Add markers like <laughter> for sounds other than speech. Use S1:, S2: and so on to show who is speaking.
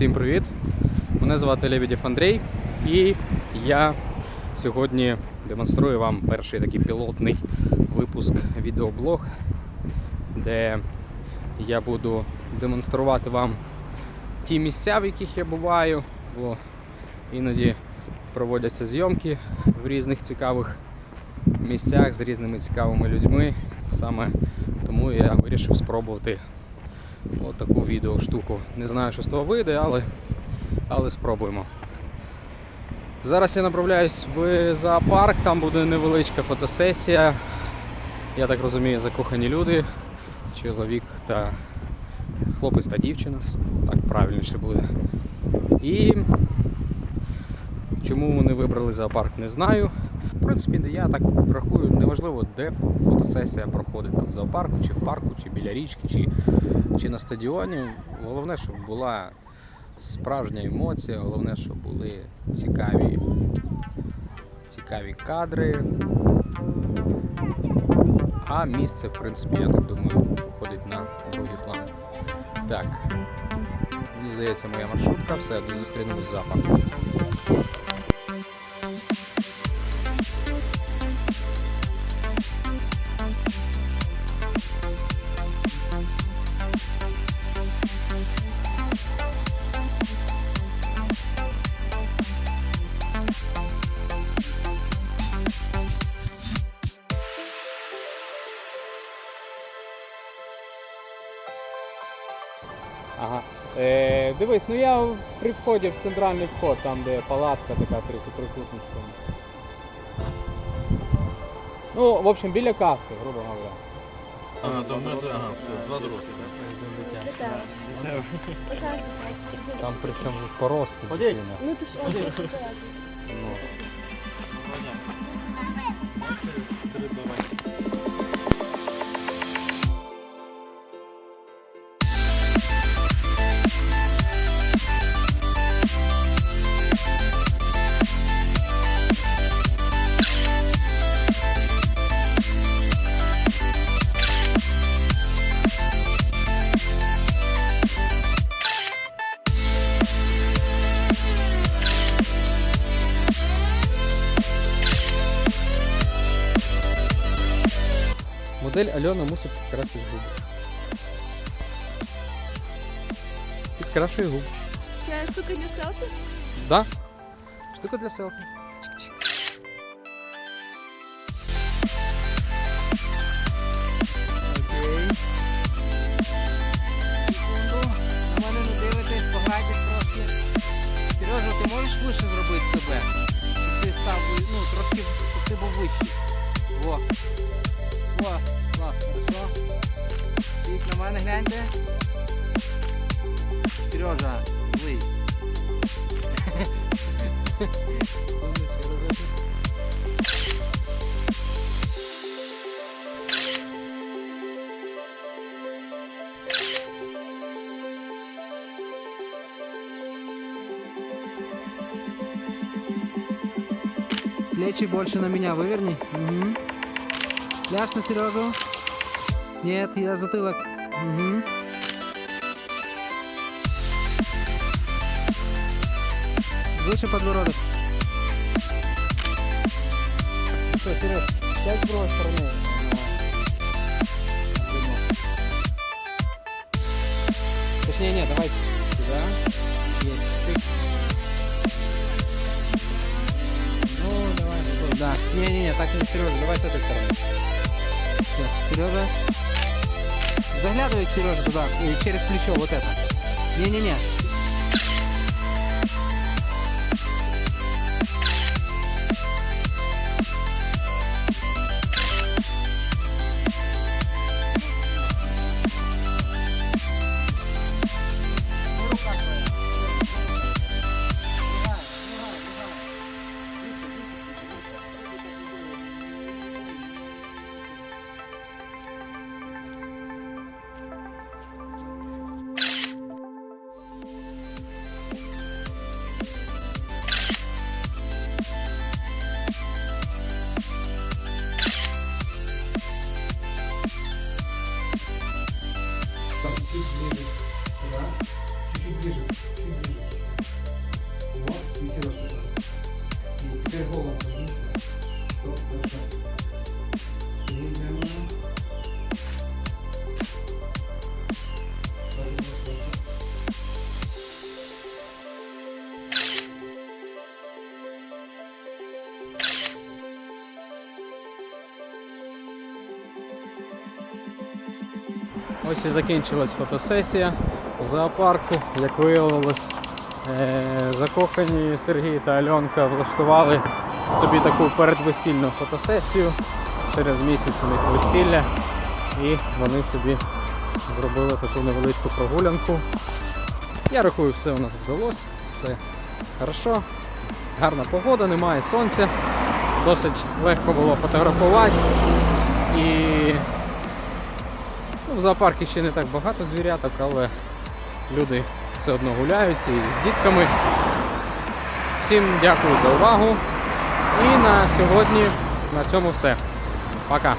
S1: Всім привіт! Мене звати Лебедєв Андрій і я сьогодні демонструю вам перший такий пілотний випуск відеоблог, де я буду демонструвати вам ті місця, в яких я буваю, бо іноді проводяться зйомки в різних цікавих місцях з різними цікавими людьми. Саме тому я вирішив спробувати отаку відео штуку. Не знаю, що з того вийде, але, але спробуємо. Зараз я направляюсь в зоопарк, там буде невеличка фотосесія. Я так розумію, закохані люди, чоловік та хлопець та дівчина, так правильніше буде. І чому вони вибрали зоопарк, не знаю. В принципі, я так рахую, неважливо, де фотосесія проходить, там в зоопарку, чи в парку, чи біля річки, чи, чи на стадіоні. Головне, щоб була справжня емоція, головне, щоб були цікаві, цікаві кадри. А місце, в принципі, я так думаю, входить на другий план. Так, мені здається, моя маршрутка, все, зустрінемось в Ага. Е, дивись, ну я при вході в центральний вход, там де палатка така трохи трикутничком. Ну, в общем, біля каски, грубо говоря.
S2: Ага, то ми, ага, все, два дорослі. <laughs>
S1: Там причому порости.
S2: Ходіть.
S3: Ну ти ж <laughs>
S1: Ну. Модель Альона мусить підкрасити губи. Підкрашує губи.
S3: Це штука не селфі?
S1: Да? Штука для селфі. Окей.
S4: Секунду. На мене не дивитесь, погладіть трохи. Сережа, ти можеш вище зробити себе? Щоб ти став, ну, трошки, щоб ти був вищий. Мене гляньте. Сережа, злий. Плечи больше на меня выверни. Угу. Ляж на Сережу. Нет, я затылок. Угу. Выше подбородок. Что, Сереж, сядь с другой стороны. Точнее, нет, давай сюда. Есть. Ну, давай. Да. Не-не-не, так не Сережа, давай с этой стороны. Все, Сережа. Заглядывай, Сережа, туда, э, через плечо, вот это. Не-не-не.
S1: Ось і закінчилась фотосесія в зоопарку. Як виявилось, е, закохані Сергій та Альонка влаштували собі таку передвесільну фотосесію. Через місяць у них весілля. І вони собі зробили таку невеличку прогулянку. Я рахую, все у нас вдалося, все хорошо. Гарна погода, немає сонця. Досить легко було фотографувати. І ну, в зоопарку ще не так багато звіряток, але люди все одно гуляються і з дітками. Всім дякую за увагу. І на сьогодні на цьому все. Пока.